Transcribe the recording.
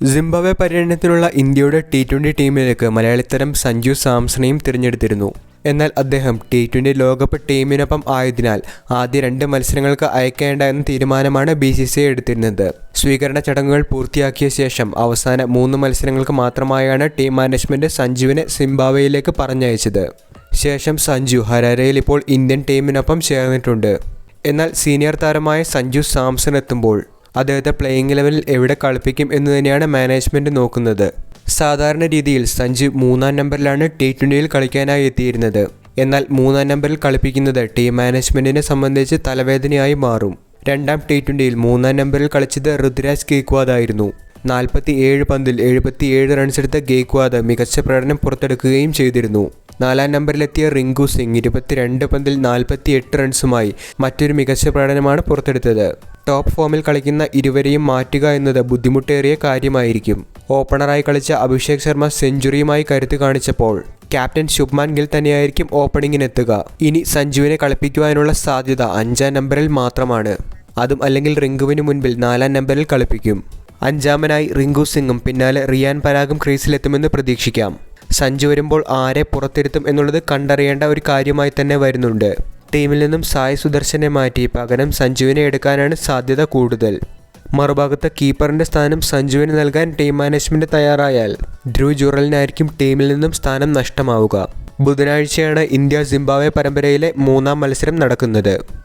Zimbabwe പര്യടനത്തിലുള്ള ഇന്ത്യയുടെ T twenty ടീമിലേക്ക് മലയാളിത്തരം സഞ്ജു സാംസണെയും തിരഞ്ഞെടുത്തിരുന്നു. എന്നാൽ അദ്ദേഹം ടി ട്വന്റി ലോകകപ്പ് ടീമിനൊപ്പം ആയതിനാൽ ആദ്യ രണ്ട് മത്സരങ്ങൾക്ക് അയക്കേണ്ട എന്ന തീരുമാനമാണ് ബി സി സി എടുത്തിരുന്നത്. സ്വീകരണ ചടങ്ങുകൾ പൂർത്തിയാക്കിയ ശേഷം അവസാന മൂന്ന് മത്സരങ്ങൾക്ക് മാത്രമായാണ് ടീം മാനേജ്മെന്റ് സഞ്ജുവിനെ സിംബാബ്വെയിലേക്ക് പറഞ്ഞയച്ചത്. ശേഷം സഞ്ജു ഹരാരയിൽ ഇപ്പോൾ ഇന്ത്യൻ ടീമിനൊപ്പം ചേർന്നിട്ടുണ്ട്. എന്നാൽ സീനിയർ താരമായ സഞ്ജു സാംസൺ എത്തുമ്പോൾ അദ്ദേഹത്തെ പ്ലേയിങ് ലെവലിൽ എവിടെ കളിപ്പിക്കും എന്ന് തന്നെയാണ് മാനേജ്മെന്റ് നോക്കുന്നത്. സാധാരണ രീതിയിൽ സഞ്ജു മൂന്നാം നമ്പറിലാണ് ടി ട്വന്റിയിൽ കളിക്കാനായി എത്തിയിരുന്നത്. എന്നാൽ മൂന്നാം നമ്പറിൽ കളിപ്പിക്കുന്നത് ടീം മാനേജ്മെന്റിനെ സംബന്ധിച്ച് തലവേദനയായി മാറും. രണ്ടാം ടി ട്വന്റിയിൽ മൂന്നാം നമ്പറിൽ കളിച്ചത് ഋതുരാജ് ഗേക്വാദ് ആയിരുന്നു. നാൽപ്പത്തി ഏഴ് പന്തിൽ എഴുപത്തിയേഴ് റൺസെടുത്ത ഗേക്വാദ് മികച്ച പ്രകടനം പുറത്തെടുക്കുകയും ചെയ്തിരുന്നു. നാലാം നമ്പറിലെത്തിയ റിങ്കു സിംഗ് ഇരുപത്തിരണ്ട് പന്തിൽ നാൽപ്പത്തി എട്ട് റൺസുമായി മറ്റൊരു മികച്ച പ്രകടനമാണ് പുറത്തെടുത്തത്. ടോപ്പ് ഫോമിൽ കളിക്കുന്ന ഇരുവരെയും മാറ്റുക എന്നത് ബുദ്ധിമുട്ടേറിയ കാര്യമായിരിക്കും. ഓപ്പണറായി കളിച്ച അഭിഷേക് ശർമ്മ സെഞ്ചുറിയുമായി കരുത്ത് കാണിച്ചപ്പോൾ ക്യാപ്റ്റൻ ശുഭ്മാൻ ഗിൽ തന്നെയായിരിക്കും ഓപ്പണിങ്ങിനെത്തുക. ഇനി സഞ്ജുവിനെ കളിപ്പിക്കുവാനുള്ള സാധ്യത അഞ്ചാം നമ്പറിൽ മാത്രമാണ്. അതും അല്ലെങ്കിൽ റിങ്കുവിന് മുൻപിൽ നാലാം നമ്പറിൽ കളിപ്പിക്കും. അഞ്ചാമനായി റിങ്കു സിംഗും പിന്നാലെ റിയാൻ പരാഗും ക്രീസിലെത്തുമെന്ന് പ്രതീക്ഷിക്കാം. സഞ്ജു വരുമ്പോൾ ആരെ പുറത്തിരുത്തും എന്നുള്ളത് കണ്ടറിയേണ്ട ഒരു കാര്യമായി തന്നെ വരുന്നുണ്ട്. ടീമിൽ നിന്നും സായ് സുദർശനെ മാറ്റി പകരം സഞ്ജുവിനെ എടുക്കാനാണ് സാധ്യത കൂടുതൽ. മറുഭാഗത്ത് കീപ്പറിന്റെ സ്ഥാനം സഞ്ജുവിന് നൽകാൻ ടീം മാനേജ്മെന്റ് തയ്യാറായാൽ ധ്രുവ് ജുറലിനായിരിക്കും ടീമിൽ നിന്നും സ്ഥാനം നഷ്ടമാവുക. ബുധനാഴ്ചയാണ് ഇന്ത്യ സിംബാബ്വെ പരമ്പരയിലെ മൂന്നാം മത്സരം നടക്കുന്നത്.